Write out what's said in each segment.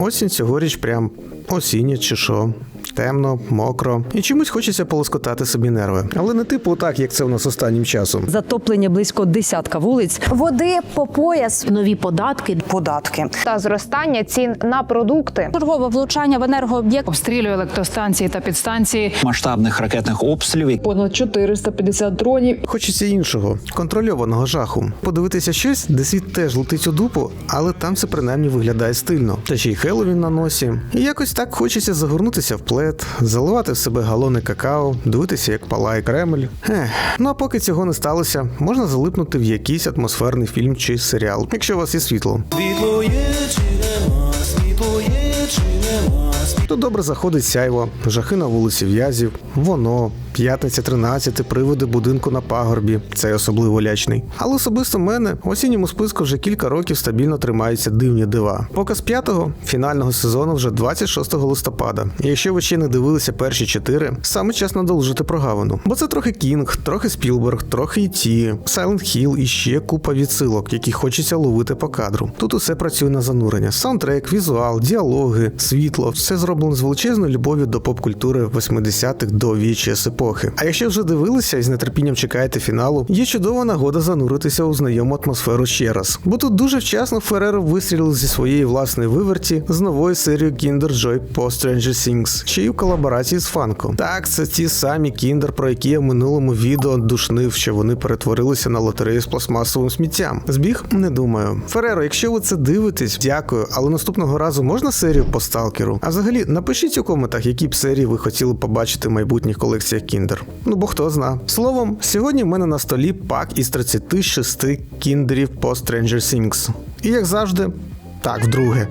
Осінь цьогоріч прям осіння чи що. Темно, мокро, і чомусь хочеться полоскотати собі нерви. Але не типу так, як це у нас останнім часом. Затоплення близько десятка вулиць. води по пояс, нові податки. податки. та зростання цін на продукти. Чергове влучання в енергооб'єкт обстрілює електростанції та підстанції. масштабних ракетних обстрілів. Понад 450 дронів. Хочеться іншого, контрольованого жаху. Подивитися щось, де світ теж летить у дупу, але там це принаймні виглядає стильно. Та ще й Хеллоуін на носі. І якось так хочеться загорнутися в плед, заливати в себе галони какао, дивитися, як палає Кремль. Ех. Ну а поки цього не сталося, можна залипнути в якийсь атмосферний фільм чи серіал, якщо у вас є світло. Світло є чи нема, світло є чи нема. Тут добре заходить сяйво, жахи на вулиці В'язів, воно, п'ятниця 13, приводи будинку на пагорбі. Цей особливо лячний. Але особисто мене в осінньому списку вже кілька років стабільно тримаються дивні дива. Показ п'ятого фінального сезону вже 26 листопада. І якщо ви ще не дивилися перші чотири, саме час надолжити прогавину. Бо це трохи Кінг, трохи Спілберг, трохи І.Ті, Silent Hill і ще купа відсилок, які хочеться ловити по кадру. Тут усе працює на занурення: саундтрек, візуал, діалоги, світло все зроблено з величезною любов'ю до поп-культури 80-х до VHS епохи. А якщо вже дивилися і з нетерпінням чекаєте фіналу, є чудова нагода зануритися у знайому атмосферу ще раз. Бо тут дуже вчасно Фереро вистрілив зі своєї власної виверті з новою серією Kinder Joy по Stranger Things, ще й у колаборації з Фанко. Так, це ті самі Kinder, про які я в минулому відео душнив, що вони перетворилися на лотерею з пластмасовим сміттям. Збіг? Не думаю. Фереро, якщо ви це дивитесь, дякую, але наступного разу можна серію по сталкеру? А взагалі напишіть у коментах, які б серії ви хотіли побачити в майбутніх колекціях Kinder. Ну бо хто зна. Словом, сьогодні в мене на столі пак із 36 кіндерів по Stranger Things. І як завжди, так, вдруге.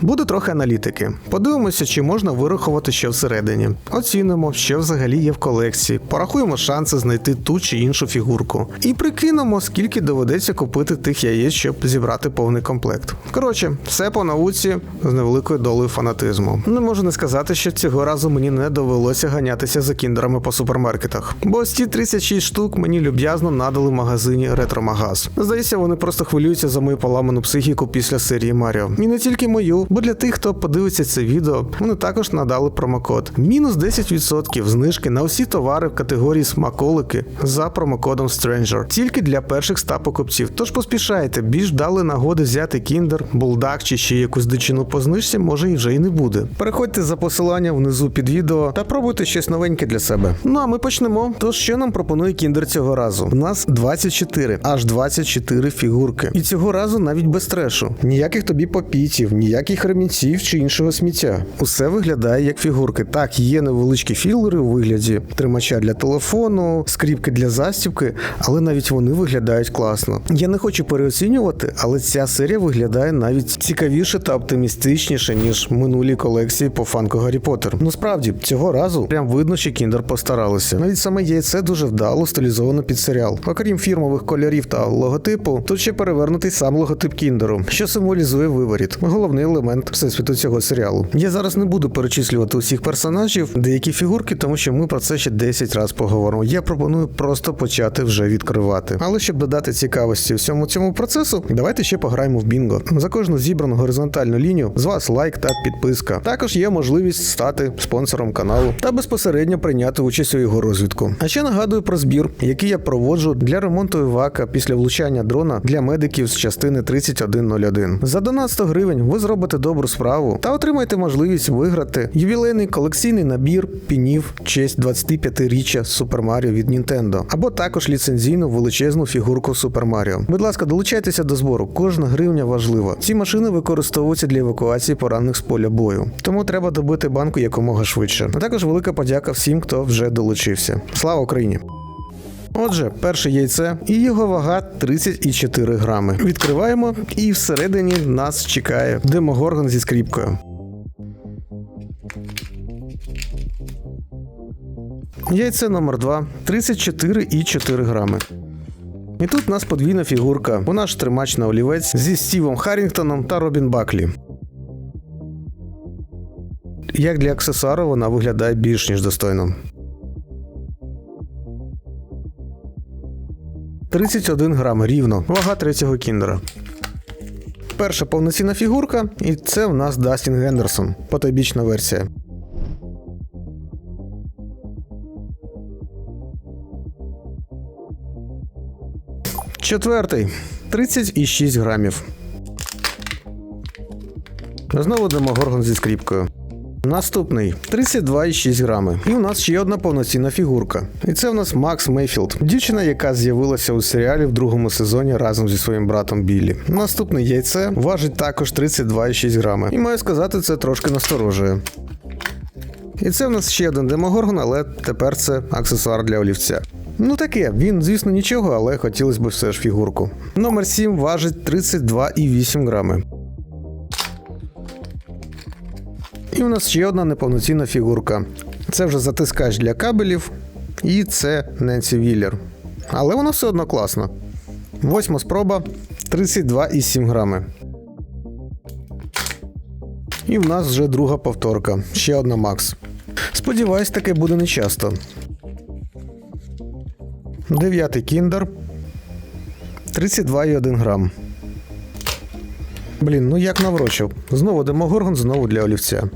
Буде трохи аналітики. Подивимося, чи можна вирахувати що всередині. Оцінимо, що взагалі є в колекції. Порахуємо шанси знайти ту чи іншу фігурку. І прикинемо, скільки доведеться купити тих яєць, щоб зібрати повний комплект. Коротше, все по науці з невеликою долею фанатизму. Не можу не сказати, що цього разу мені не довелося ганятися за кіндерами по супермаркетах. Бо ці 36 штук мені люб'язно надали в магазині Ретромагаз. Здається, вони просто хвилюються за мою поламану психіку після серії Маріо. І не тільки мою, бо для тих, хто подивиться це відео, вони також надали промокод. Мінус 10% знижки на усі товари в категорії смаколики за промокодом Stranger. Тільки для перших 100 покупців. Тож поспішайте, більш дали нагоди взяти кіндер, булдак чи ще якусь дичину по знижці, може і вже і не буде. Переходьте за посиланням внизу під відео та пробуйте щось новеньке для себе. Ну а ми почнемо. Тож що нам пропонує кіндер цього разу? У нас 24, аж 24 фігурки. І цього разу навіть без трешу. Ніяких тобі попітів, ніяких ремінців чи іншого сміття. Усе виглядає як фігурки. Так, є невеличкі філери у вигляді тримача для телефону, скріпки для застібки, але навіть вони виглядають класно. Я не хочу переоцінювати, але ця серія виглядає навіть цікавіше та оптимістичніше, ніж минулі колекції по фанку Гаррі Поттер. Ну справді, цього разу прям видно, що Кіндер постаралися. Навіть саме яйце дуже вдало стилізовано під серіал. Окрім фірмових кольорів та логотипу, тут ще перевернутий сам логотип Кіндеру, що символізує виворіт. Головний елемент всесвіту цього серіалу. Я зараз не буду перечислювати усіх персонажів, деякі фігурки, тому що ми про це ще 10 разів поговоримо. Я пропоную просто почати вже відкривати. Але щоб додати цікавості всьому цьому процесу, давайте ще пограємо в бінго. За кожну зібрану горизонтальну лінію з вас лайк та підписка. Також є можливість стати спонсором каналу та безпосередньо прийняти участь у його розвитку. А ще нагадую про збір, який я проводжу для ремонту івака після влучання дрона для медиків з частини 3101. За донат 100 гривень ви зробите добру справу та отримаєте можливість виграти ювілейний колекційний набір пінів честь 25-річчя Super Mario від Nintendo, або також ліцензійну величезну фігурку Super Mario. Будь ласка, долучайтеся до збору. Кожна гривня важлива. Ці машини використовуються для евакуації поранених з поля бою. Тому треба добити банку якомога швидше. А також велика подяка всім, хто вже долучився. Слава Україні! Отже, перше яйце і його вага 34 грами. Відкриваємо, і всередині нас чекає демогоргон зі скріпкою. Яйце номер 2 34,4 грами. І тут у нас подвійна фігурка. Вона ж тримач на олівець зі Стівом Харрінгтоном та Робін Баклі. Як для аксесуару вона виглядає більш ніж достойно. 31 грам рівно. Вага третього кіндера. Перша повноцінна фігурка, і це в нас Дастін Гендерсон, потойбічна версія. Четвертий 30,6 грамів. Знову демогоргон зі скріпкою. Наступний 32,6 грами. І у нас ще одна повноцінна фігурка. І це в нас Макс Мейфілд, дівчина, яка з'явилася у серіалі в другому сезоні разом зі своїм братом Біллі. Наступне яйце важить також 32,6 грами. І маю сказати, це трошки насторожує. І це в нас ще один демогоргон, але тепер це аксесуар для олівця. Ну таке, він, звісно, нічого, але хотілося б все ж фігурку. Номер 7 важить 32,8 грами. І у нас ще одна неповноцінна фігурка. Це вже затискач для кабелів, і це Ненсі Віллер. Але вона все одно класна. Восьма спроба 32,7 грами. І в нас вже друга повторка. Ще одна Макс. Сподіваюсь, таке буде нечасто. Дев'ятий кіндер. 32,1 грам. Блін, ну як наврочив. Знову демогоргон, знову для олівця.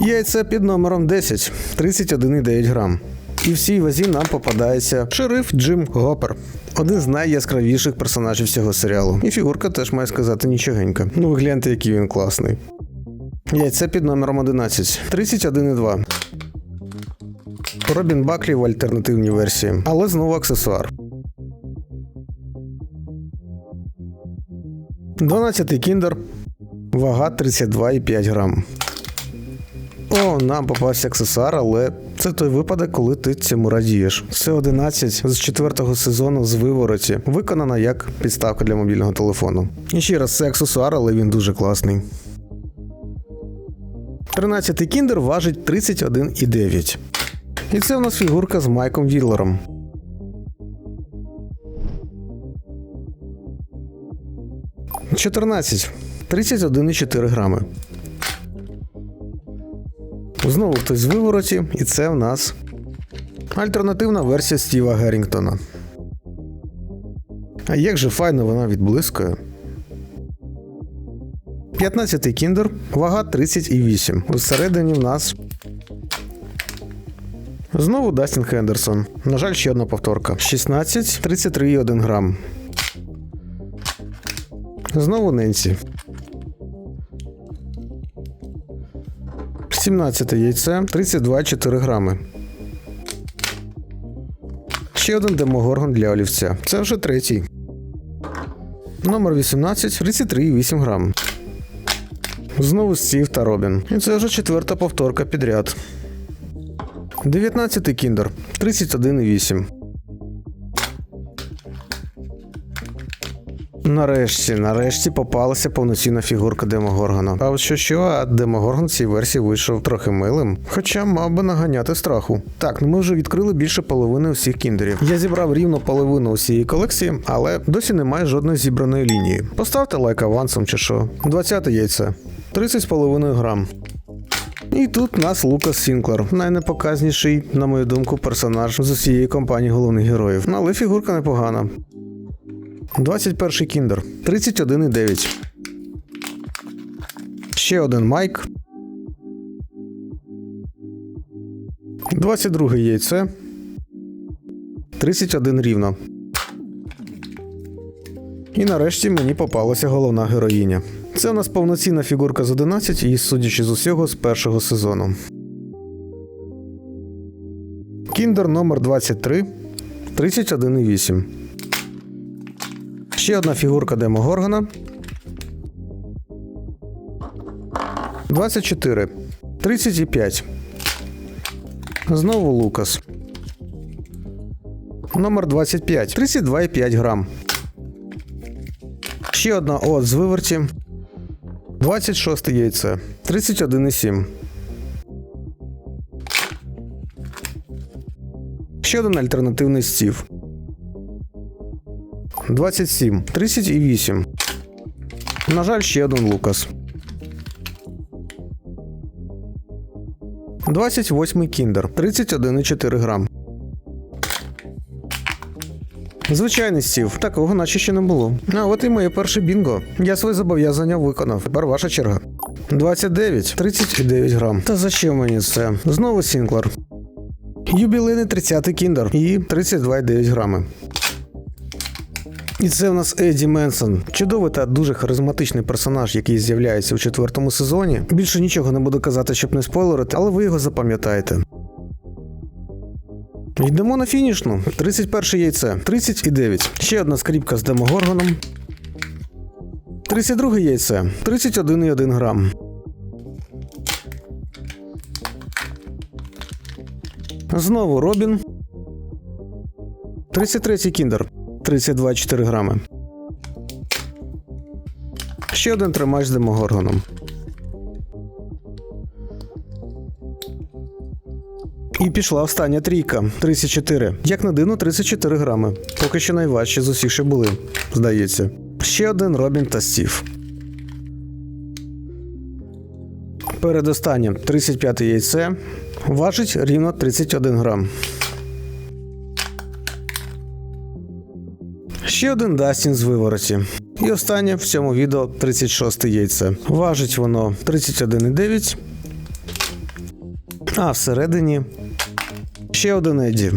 Яйце під номером 10 31,9 грам. І в цій вазі нам попадається шериф Джим Гопер. Один з найяскравіших персонажів цього серіалу. І фігурка теж має сказати нічогенька. Ну ви гляньте, який він класний. Яйце під номером 11 31,2. Робін Баклі в альтернативній версії, але знову аксесуар. 12-й кіндер. Вага 32,5 грам. О, нам попався аксесуар, але це той випадок, коли ти цьому радієш. Це 11 з четвертого сезону з вивороті, виконана як підставка для мобільного телефону. І ще раз, це аксесуар, але він дуже класний. 13-й кіндер важить 31,9. І це у нас фігурка з Майком Віллером. – 14. 31,4 грами. Знову хтось з вивороті, і це в нас альтернативна версія Стіва Геррінгтона. А як же файно вона відблискує. 15-й кіндер, вага 30,8. Всередині в нас. Знову Дастін Хендерсон. На жаль, ще одна повторка. 16, 33,1 грам. Знову Ненсі. 17 яйце 32,4 грами. Ще один демогоргон для олівця. Це вже третій. Номер 18 33,8 грам. Знову Стів та Робін. І це вже четверта повторка підряд. 19 кіндер 31,8. Нарешті, нарешті попалася повноцінна фігурка Демогоргона. А от що що, а Демогоргон в цій версії вийшов трохи милим, хоча мав би наганяти страху. Так, ну ми вже відкрили більше половини усіх кіндерів. Я зібрав рівно половину усієї колекції, але досі немає жодної зібраної лінії. Поставте лайк авансом чи що. 20 яйце. 30,5 грам. І тут нас Лукас Сінклер, найнепоказніший, на мою думку, персонаж з усієї компанії головних героїв. Але фігурка непогана. 21 кіндер 31,9. Ще один Майк. 22 яйце. 31 рівно. І нарешті мені попалася головна героїня. Це у нас повноцінна фігурка з 11 і, судячи з усього, з першого сезону. Кіндер номер 23 31,8. Ще одна фігурка Демогоргона. 24. 35. Знову Лукас. Номер 25. 32,5 грам. Ще одна от з виверті. 26 яйце. 31,7. Ще один альтернативний стів. 27, 30,8. На жаль, ще один Лукас. 28 кіндер, 31,4 грам. Звичайний стів, такого наче ще не було. А от і моє перше бінго. Я свої зобов'язання виконав. Тепер ваша черга. 29, 39 грам. Та за що мені це? Знову Сінклер. Юбілейний 30-й кіндер і 32,9 грами. І це в нас Еді Менсон. Чудовий та дуже харизматичний персонаж, який з'являється у четвертому сезоні. Більше нічого не буду казати, щоб не спойлерити, але ви його запам'ятаєте. Йдемо на фінішну. 31 яйце, 30,9. Ще одна скріпка з демогоргоном. 32 яйце, 31,1 грам. Знову Робін. 33 кіндер. 32,4 грами. Ще один тримач з демогоргоном. І пішла остання трійка 34. Як на дивно, 34 грами. Поки що найважче з усіх, що були, здається. Ще один Робін та Стів. Передостаннє 35 яйце. Важить рівно 31 грам. Ще один Дастін з вивороті. І останнє в цьому відео 36 яйце. Важить воно 31,9. А всередині ще один Еді.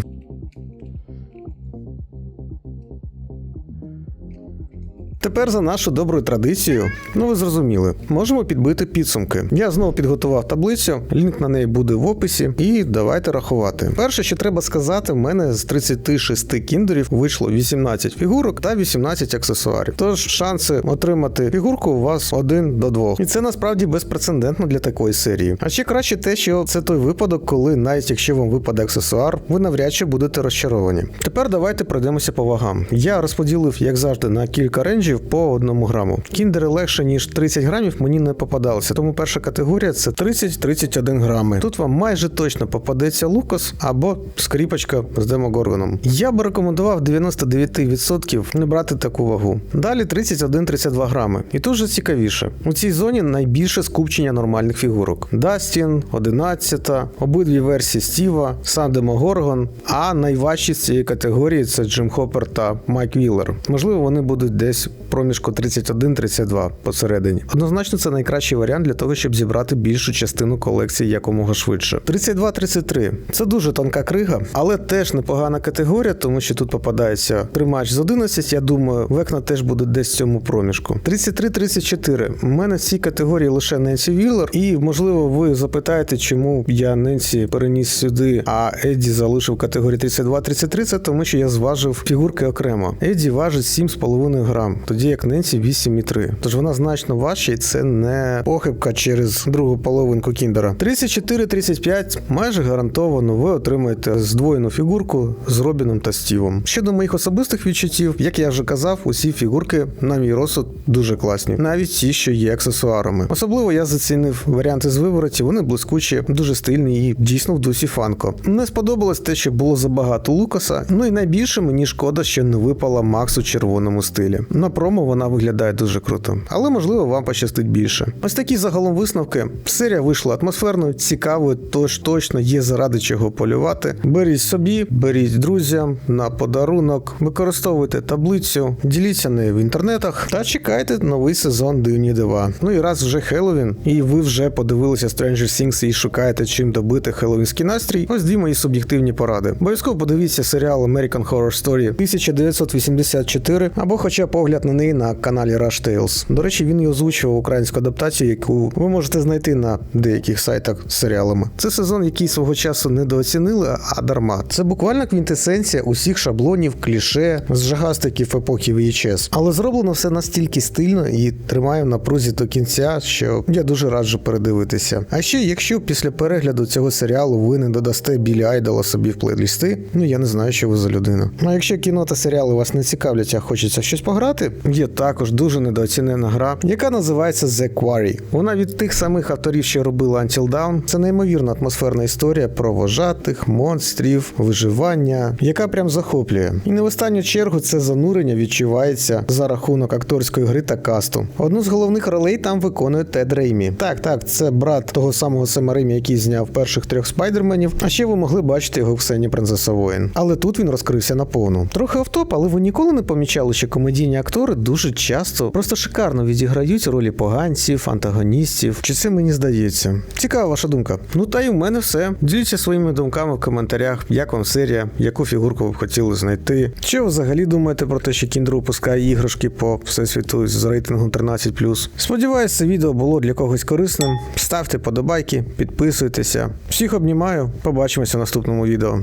Тепер за нашу добру традицію, ну ви зрозуміли, можемо підбити підсумки. Я знову підготував таблицю, лінк на неї буде в описі, і давайте рахувати. Перше, що треба сказати, в мене з 36 кіндерів вийшло 18 фігурок та 18 аксесуарів. Тож шанси отримати фігурку у вас один до двох. І це насправді безпрецедентно для такої серії. А ще краще те, що це той випадок, коли навіть якщо вам випаде аксесуар, ви навряд чи будете розчаровані. Тепер давайте пройдемося по вагам. Я розподілив, як завжди, на кілька ренджів по одному граму. Кіндери легше ніж 30 грамів мені не попадалося, тому перша категорія це 30-31 грами. Тут вам майже точно попадеться лукас або скріпочка з демогоргоном. Я би рекомендував 99% не брати таку вагу. Далі 31-32 грами. І тут же цікавіше. У цій зоні найбільше скупчення нормальних фігурок. Дастін, 11, обидві версії Стіва, сам Демогоргон, а найважчі з цієї категорії це Джим Хоппер та Майк Віллер. Можливо, вони будуть десь проміжку 31-32 посередині. Однозначно, це найкращий варіант для того, щоб зібрати більшу частину колекції якомога швидше. 32-33 це дуже тонка крига, але теж непогана категорія, тому що тут попадається тримач з 11. Я думаю, векна теж буде десь в цьому проміжку. 33-34. У мене в цій категорії лише Ненсі Віллер, і можливо, ви запитаєте, чому я Ненсі переніс сюди, а Едді залишив категорію 32-33, це тому що я зважив фігурки окремо. Едді важить 7,5 грам, тоді як Ненсі 8,3. Тож вона значно важча, і це не похибка через другу половинку кіндера. 34-35 майже гарантовано ви отримаєте здвоєну фігурку з Робіном та Стівом. Щодо моїх особистих відчуттів, як я вже казав, усі фігурки на мій розсуд дуже класні, навіть ті, що є аксесуарами. Особливо я зацінив варіанти з вивороті, вони блискучі, дуже стильні і дійсно в дусі фанко. Не сподобалось те, що було забагато Лукаса. Ну і найбільше мені шкода, що не випала Макс у червоному стилі. На промо вона виглядає дуже круто, але можливо вам пощастить більше. Ось такі загалом висновки. Серія вийшла атмосферною, цікавою, тож точно є заради чого полювати. Беріть собі, беріть друзям на подарунок, використовуйте таблицю, діліться нею в інтернетах та чекайте новий сезон Дивні дива. Ну і раз вже Хеллоуін, і ви вже подивилися Stranger Things і шукаєте чим добити хеллоуінський настрій. Ось дві мої суб'єктивні поради. Обов'язково подивіться серіал American Horror Story 1984 або хоча погляд на неї на каналі Rush Tales. До речі, він і озвучував українську адаптацію, яку ви можете знайти на деяких сайтах з серіалами. Це сезон, який свого часу недооцінили, а дарма. Це буквально квінтесенція усіх шаблонів, кліше, з жагастиків епохи VHS. Але зроблено все настільки стильно і тримає в напрузі до кінця, що я дуже раджу передивитися. А ще, якщо після перегляду цього серіалу ви не додасте білі айдола собі в плейлісти, ну я не знаю, що ви за людина. А якщо кіно та серіали вас не цікавлять, а хочеться щось пограти, є також дуже недооцінена гра, яка називається The Quarry. Вона від тих самих авторів, що робила Until Dawn. Це неймовірна атмосферна історія про вожатих, монстрів, виживання, яка прям захоплює. І не в останню чергу це занурення відчувається за рахунок акторської гри та касту. Одну з головних ролей там виконує Тед Реймі. Так, так, це брат того самого Сема Реймі, який зняв перших трьох спайдерменів. А ще ви могли бачити його в сцені принцеса воїн. Але тут він розкрився наповну. Трохи автоп, але ви ніколи не помічали, що комедійні актори дуже часто просто шикарно відіграють ролі поганців, антагоністів. Чи це мені здається? Цікава ваша думка. Ну та й у мене все. Діліться своїми думками в коментарях, як вам серія, яку фігурку ви б хотіли знайти. Що ви взагалі думаєте про те, що Кіндер випускає іграшки по всесвіту з рейтингом 13+. Сподіваюсь, це відео було для когось корисним. Ставте подобайки, підписуйтеся. Всіх обнімаю. Побачимося в наступному відео.